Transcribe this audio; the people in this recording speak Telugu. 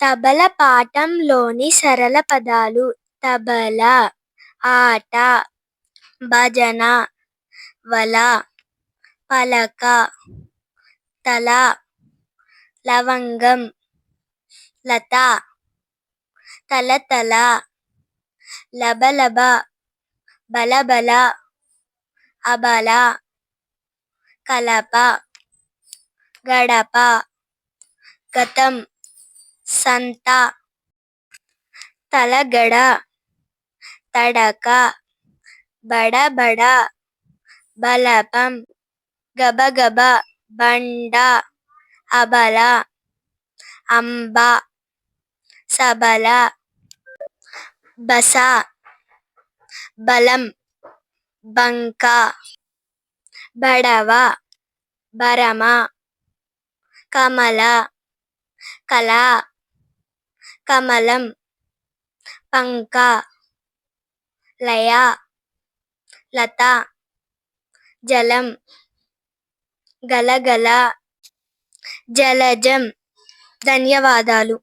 తబల పాఠంలోని సరళ పదాలు తబల ఆట భజన వల పలక తల లవంగం లత తలతల లబలబ బలబల అబల కలప గడప గతం. సంత తలగడ తడక బడబడ బలపం గబగబ బండ అబల అంబ సబల బస బలం బంక బడవ బరమ కమల కల కమలం పంక లయ లత జలం గలగల జలజం ధన్యవాదాలు.